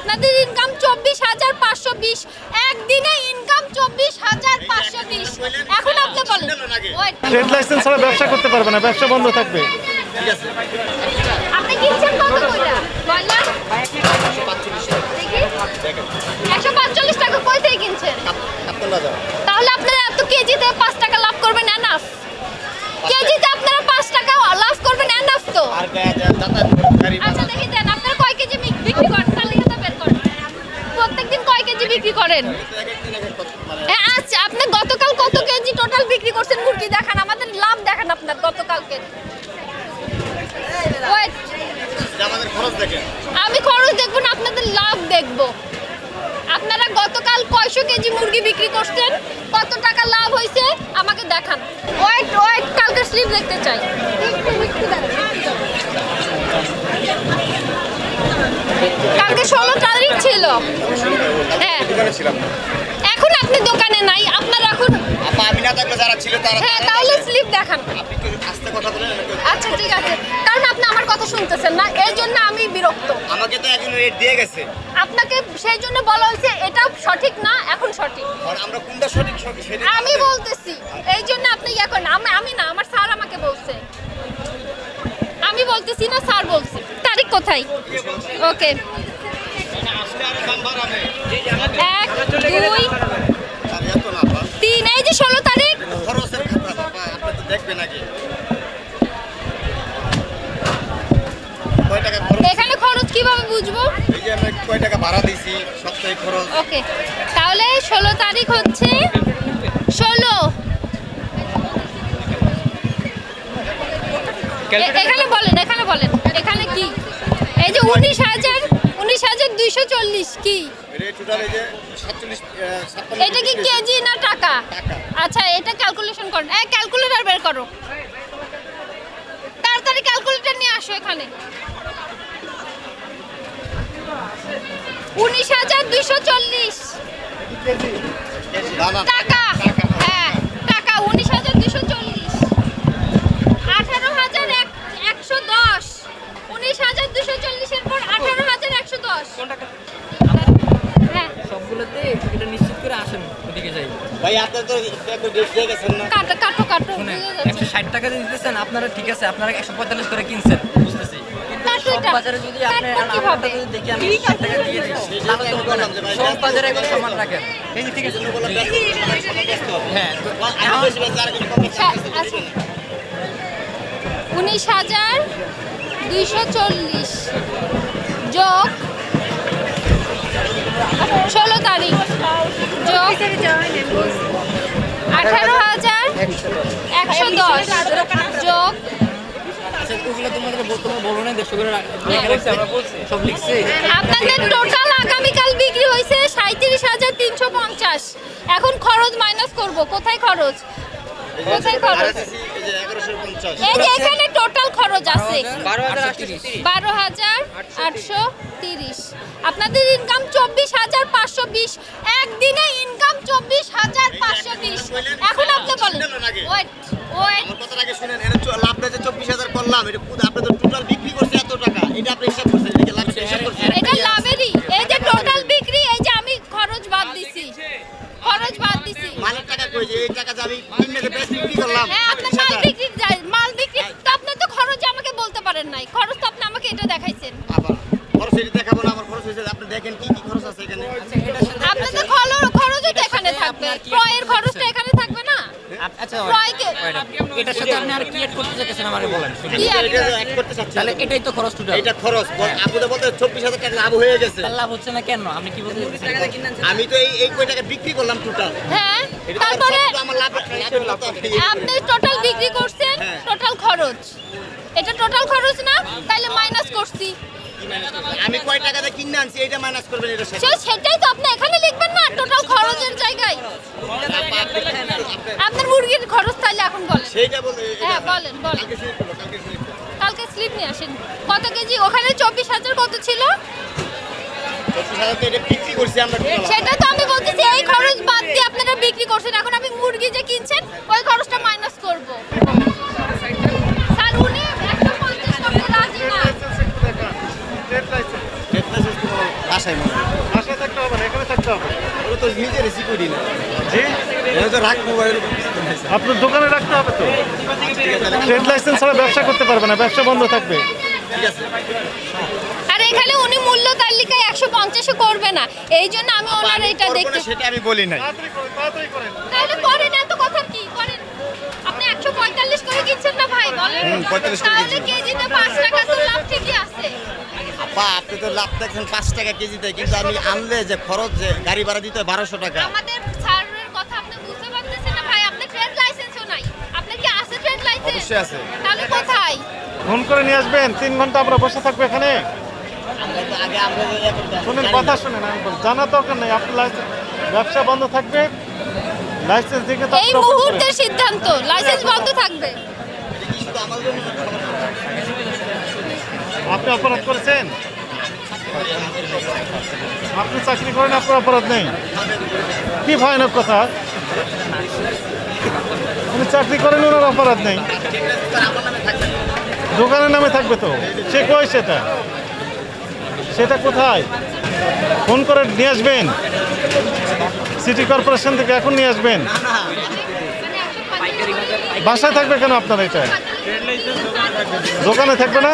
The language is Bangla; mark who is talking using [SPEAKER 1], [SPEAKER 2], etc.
[SPEAKER 1] আপনাদের ইনকাম চব্বিশ হাজার পাঁচশো বিশ। একদিনে ইনকাম চব্বিশ হাজার পাঁচশো বিশ। এখন আপনি বলেন।
[SPEAKER 2] ট্রেড লাইসেন্স ছাড়া ব্যবসা করতে পারবে না ব্যবসা বন্ধ থাকবে।
[SPEAKER 1] আপনি কিনছেন কত কইটা ব্রয়লার দেখি একশো পাঁচচল্লিশ টাকা কই থেকে কিনছেন তাহলে আপনারা এত কেজিতে পাঁচ টাকা লাভ করবেন এনাফ কেজিতে আপনারা পাঁচ টাকা লাভ করবেন এনাফ তো আচ্ছা দেখি দেন আপনারা কয় কেজি বিক- বিক্রি করেন তালিকাটা বের করেন প্রত্যেকদিন কয় কেজি বিক্রি করেন হ্যাঁ, আচ্ছা আপনি গতকাল কত কেজি টোটাল বিক্রি করছেন মুরগি দেখান আমাদের লাভ দেখান আপনার গতকালকে Wait, আমি খরচ দেখব না আপনাদের লাভ দেখব। আপনারা গতকাল কয়শো কেজি মুরগি বিক্রি করছেন কত টাকা লাভ হয়েছে আমাকে দেখান। ওয়েট ওয়েট কালকে স্লিপ দেখতে চাই। কালকে ষোলো তারিখ ছিল। হ্যাঁ। এখন আপনি দোকানে নাই আপনার এখন
[SPEAKER 3] আমি না থাকলে যারা ছিল তারা
[SPEAKER 1] হ্যাঁ তাহলে স্লিপ দেখান।
[SPEAKER 3] আপনি একটু আস্তে কথা বলেন
[SPEAKER 1] আচ্ছা ঠিক আছে। কারণ আপনি আমার কথা শুনতেছেন না এই জন্য আমি বিরক্ত।
[SPEAKER 3] আমাকে তো একজন রেট দিয়ে গেছে।
[SPEAKER 1] আপনাকে সেই জন্য বলা হয়েছে এটা সঠিক না এখন সঠিক।
[SPEAKER 3] আর আমরা কোনটা সঠিক সঠিক সেটা
[SPEAKER 1] আমি বলতেছি এই জন্য আপনি ইয়ে করেন আমি আমি না আমার স্যার আমাকে বলছে। আমি বলতেছি না স্যার বলছে। তারিখ কোথায়? ওকে। এখানে খরচ কীভাবে বুঝব? তাহলে ষোলো তারিখ হচ্ছে ষোলো। এখানে বলেন এখানে বলেন, এখানে কি? এই যে উনিশ হাজার হাজার দুইশো চল্লিশ কি? এটা কি কেজি না টাকা?
[SPEAKER 3] টাকা।
[SPEAKER 1] আচ্ছা এটা ক্যালকুলেশন করেন এই ক্যালকুলেটর বের করো। তাড়াতাড়ি ক্যালকুলেটর নিয়ে আসো এখানে। উনিশ হাজার দুইশো চল্লিশ। টাকা
[SPEAKER 3] টাকা
[SPEAKER 1] হ্যাঁ টাকা উনিশ হাজার দুশো চল্লিশ আঠারো হাজার এক- একশো দশ উনিশ হাজার দুশো চল্লিশের পর আঠারো হাজার একশো দশ হ্যাঁ
[SPEAKER 4] সবগুলোতে এটা নিশ্চিত করে আসেন ওদিকে যাই
[SPEAKER 3] ভাই আপনার তো একটু রেট দিয়ে গেছেন না?
[SPEAKER 1] কাটো কাটো কাটো
[SPEAKER 4] শুনে
[SPEAKER 1] বুঝে যাচ্ছে।
[SPEAKER 4] একশো ষাট টাকা দিয়ে দিতেছেন আপনারা ঠিক আছে আপনারা একশো পঁয়তাল্লিশ করে কিনছেন বুঝতেছি। বাজারে যদি আপনি দেখি আমি ষাট টাকা দিয়ে তাহলে তো সব বাজারে সমান রাখেন। এই ঠিক আছে। হ্যাঁ
[SPEAKER 1] আচ্ছা। উনিশ হাজার দুইশো চল্লিশ যোগ ষোলো তারিখ যোগ আঠারো হাজার একশো দশ যোগ
[SPEAKER 4] আচ্ছা ওগুলো তোমাদের বল- তোমরা বলো না দেড়শো করে রাখ- লেখা রাখছি আমরা বলছি সব লিখছি।
[SPEAKER 1] আপনাদের টোটাল আগামীকাল বিক্রি হয়েছে সাঁত্রিশ হাজার তিনশো পঞ্চাশ। এখন খরচ মাইনাস করব। কোথায় খরচ? কোথায় খরচ?
[SPEAKER 3] এই যে
[SPEAKER 1] এখানে টোটাল খরচ আছে।
[SPEAKER 4] বারো হাজার আটশো তিরিশ।
[SPEAKER 1] আপনাদের ইনকাম চব্বিশ হাজার পাঁচশো বিশ। একদিনে ইনকাম চব্বিশ হাজার পাঁচশো বিশ। এখন আপনি বলেন। ওয়েট ওয়েট
[SPEAKER 3] আগে। শুনেন। এটা লাভটা যে চব্বিশ হাজার করলাম এটা আপনি তো টোটাল বিক্রি করছে এত টাকা। এটা আপনি হিসাব করছেন এটা লাভ হিসাব করছেন।
[SPEAKER 1] এটা লাভেরই। এই যে টোটাল বিক্রি এই যে আমি খরচ বাদ দিছি। খরচ বাদ দিছি।
[SPEAKER 3] মালের টাকা কই যে এই টাকা যে আমি কিনে বেশ বিক্রি করলাম
[SPEAKER 1] হ্যাঁ আপনার মাল বিক্রি যায় মাল বিক্রি তো আপনি তো খরচ আমাকে বলতে পারেন নাই খরচ তো আপনি আমাকে এটা দেখাইছেন
[SPEAKER 3] আবার খরচ এটা দেখাবো না আমার খরচ হয়েছে আপনি দেখেন কি কি খরচ আছে এখানে
[SPEAKER 1] আপনাদের খরচ খরচও তো এখানে থাকবে ক্রয়ের খরচটা এখানে থাকবে না
[SPEAKER 4] এটার সাথে আপনি আর করতে আমারে বলেন। তাহলে এটাই তো খরচ টোটাল
[SPEAKER 3] এটা খরচ। বল- আপনি তো বলতে চব্বিশ হাজার টাকা লাভ হয়ে গেছে।
[SPEAKER 4] লাভ হচ্ছে না কেন? আপনি কি বলতে
[SPEAKER 3] আমি তো এই এই কয় টাকা বিক্রি করলাম টোটাল
[SPEAKER 1] হ্যাঁ তারপরে
[SPEAKER 3] আমার লাভ আপনি
[SPEAKER 1] টোটাল বিক্রি করছেন
[SPEAKER 3] হ্যাঁ।
[SPEAKER 1] টোটাল খরচ। এটা টোটাল খরচ না? তাইলে মাইনাস করছি।
[SPEAKER 3] আমি কয় টাকাতে কিনে আনছি এটা মাইনাস করবেন এটা সাথে
[SPEAKER 1] সে সেটাই তো আপনি এখানে লিখবেন না টোটাল খরচের জায়গায়। আপনার মুরগির খরচ তাইলে এখন বলেন।
[SPEAKER 3] সেইটা বলতে
[SPEAKER 1] হ্যাঁ, বলেন, বলেন।
[SPEAKER 3] কালকে
[SPEAKER 1] স্লিপ নিয়ে আসেন। কত কেজি? ওখানে চব্বিশ হাজার কত ছিল?
[SPEAKER 3] চব্বিশ হাজার তো এটা বিক্রি করছি আমরা
[SPEAKER 1] সেটা তো আমি বলতেছি এই খরচ বাদ দিয়ে আপনারা বিক্রি করছেন। এখন আমি মুরগি যে কিনছেন ওই খরচটা মাইনাস করব স্যার উনি একশো পঞ্চাশ টাকা রাজি না
[SPEAKER 2] ট্রেড লাইসেন্স
[SPEAKER 3] ট্রেড লাইসেন্স তো বাসায় মনে
[SPEAKER 2] বাসায় থাকতে হবে না এখানে থাকতে হবে।
[SPEAKER 3] ওরা তো নিজের সিকিউরিটি না।
[SPEAKER 2] জি? আপনার দোকানে রাখতে হবে তো? ট্রেড লাইসেন্স ছাড়া ব্যবসা করতে পারবে না ব্যবসা বন্ধ থাকবে।
[SPEAKER 3] ঠিক আছে।
[SPEAKER 1] আর এখানে উনি মূল্য তালিকায় একশো পঞ্চাশে করবে না। এই জন্য আমি ওনার এটা দেখতে
[SPEAKER 3] সেটা আমি বলি নাই।
[SPEAKER 2] তাড়াতাড়ি করেন তাড়াতাড়ি করেন।
[SPEAKER 1] তাহলে করেন এত কথা কি? করেন। আপনি একশো পঁয়তাল্লিশ করে কিনছেন না ভাই বলেন।
[SPEAKER 3] হুম, 45 করে
[SPEAKER 1] তাহলে কেজিতে পাঁচ টাকা তো লাভ ঠিকই আছে
[SPEAKER 3] বা আপনি তো লাভ দেখছেন পাঁচ টাকা কেজিতে কিন্তু আমি আনলে যে খরচ যে গাড়ি ভাড়া দিতে হয় বারোশো টাকা।
[SPEAKER 1] আমাদের সার্ভের কথা আপনি বুঝতে পারতেছেন না ভাই আপনার ট্রেড লাইসেন্সও নাই। আপনার কি আছে ট্রেড লাইসেন্স
[SPEAKER 3] অবশ্যই আছে।
[SPEAKER 1] তাহলে কোথায়?
[SPEAKER 2] ফোন করে নিয়ে আসবেন তিন ঘণ্টা আমরা বসে থাকব এখানে।
[SPEAKER 3] আগে আমরা যে করতাম,
[SPEAKER 2] শুনেন কথা
[SPEAKER 3] না।
[SPEAKER 2] শুনেন আমি বলি, জানা দরকার নেই আপনার লাইসেন্স ব্যবসা বন্ধ থাকবে লাইসেন্স দিকে তো
[SPEAKER 1] এই
[SPEAKER 2] আপনি
[SPEAKER 1] মুহূর্তের সিদ্ধান্ত লাইসেন্স বন্ধ থাকবে?
[SPEAKER 2] আপনি অপরাধ করেছেন? আপনি চাকরি করেন, আপনার অপরাধ নেই। কি ভয়ানক কথা? উনি চাকরি করেন, ওনার অপরাধ নেই। দোকানের নামে থাকবে তো। সে কই সেটা? সেটা কোথায়? ফোন করে নিয়ে আসবেন? সিটি কর্পোরেশন থেকে এখন নিয়ে আসবেন? বাসায় থাকবে কেন আপনার এটা? দোকানে থাকবে না?